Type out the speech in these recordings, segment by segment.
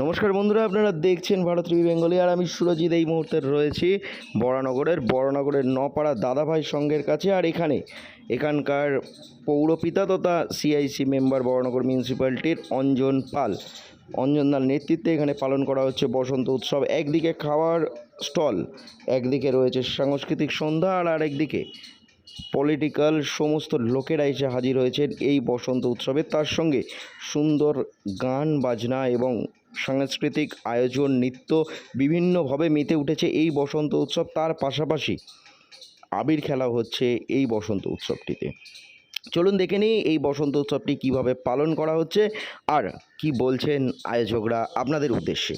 নমস্কার বন্ধুরা, আপনারা দেখছেন ভারত টিভি বেঙ্গলি, আর আমি সুরজিৎ এই মুহূর্তে রয়েছি বরানগরের বরানগরের নপাড়া দাদাভাই সংঘের কাছে, আর এখানে এখানকার পৌরপিতা তথা সিআইসি মেম্বার বরানগর মিউনিসিপ্যালিটির অঞ্জন পাল। অঞ্জনদার নেতৃত্বে এখানে পালন করা হচ্ছে বসন্ত উৎসব। একদিকে খাওয়ার স্টল, একদিকে রয়েছে সাংস্কৃতিক সন্ধ্যা, আর আরেকদিকে পলিটিক্যাল সমস্ত লোকেরা এসে হাজির হয়েছেন এই বসন্ত উৎসবে। তার সঙ্গে সুন্দর গান, বাজনা এবং সাংস্কৃতিক আয়োজন, নৃত্য বিভিন্নভাবে মেতে উঠেছে এই বসন্ত উৎসব। তার পাশাপাশি আবির খেলা হচ্ছে এই বসন্ত উৎসবটিতে। চলুন দেখে নিই এই বসন্ত উৎসবটি কীভাবে পালন করা হচ্ছে আর কি বলছেন আয়োজকরা আপনাদের উদ্দেশ্যে।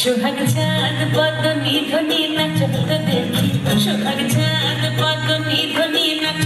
সোহাগ চাঁদ পদ্মী ধ্বনি নাচ দেখি। সোহাগ চাঁদ পদ্মী ধ্বনি নাচ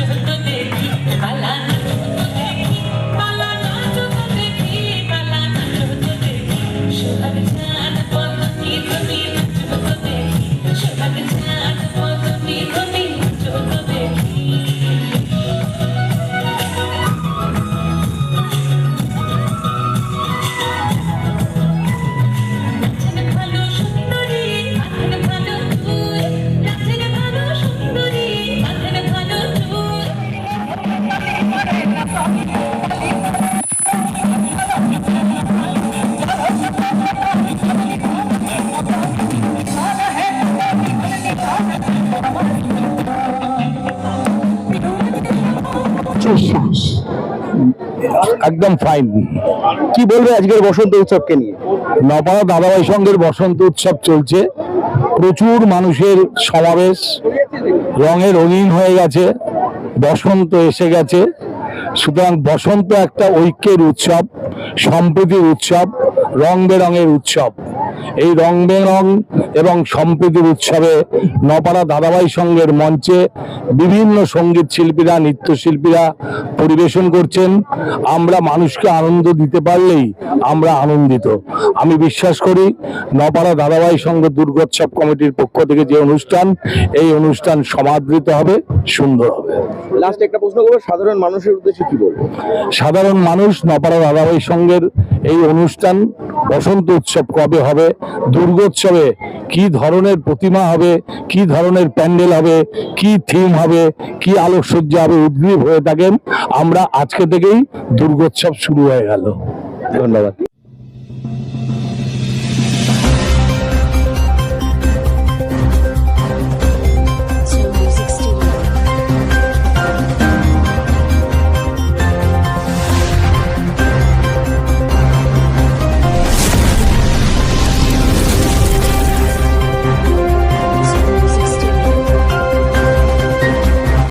একদম ফাইন কি বলবে আজকের বসন্ত উৎসবকে নিয়ে? নপাড়া দাদাভাই সঙ্গের বসন্ত উৎসব চলছে। প্রচুর মানুষের সমাবেশ। রঙে রঙিন হয়ে গেছে। বসন্ত এসে গেছে। সুতরাং বসন্ত একটা ঐক্যের উৎসব, সম্প্রীতির উৎসব, রং বেরঙের উৎসব। এই রং বেরং এবং সম্প্রীতির উৎসবে নপাড়া দাদাভাই সঙ্গের মঞ্চে বিভিন্ন সংগীত শিল্পীরা নৃত্যশিল্পীরা পরিবেশন করছেন। আমরা মানুষকে আনন্দ দিতে পারলেই আমরা আনন্দিত। আমি বিশ্বাস করি নপাড়া দাদাভাই সঙ্গ দুর্গোৎসব কমিটির পক্ষ থেকে যে অনুষ্ঠান এই অনুষ্ঠান সমাদৃত হবে সুন্দর হবে। লাস্ট একটা প্রশ্ন করব সাধারণ মানুষের উদ্দেশ্যে কি বলব? সাধারণ মানুষ নপাড়া দাদাভাই সঙ্গের এই অনুষ্ঠান বসন্ত উৎসব কবে হবে দুর্গোৎসবে কি ধরনের প্রতিমা হবে, কি ধরনের প্যান্ডেল হবে, কি থিম হবে, কি আলোকসজ্জা হবে, উদ্গ্রীব হয়ে থাকেন। আমরা আজকে থেকেই দুর্গোৎসব শুরু হয়ে গেল। ধন্যবাদ।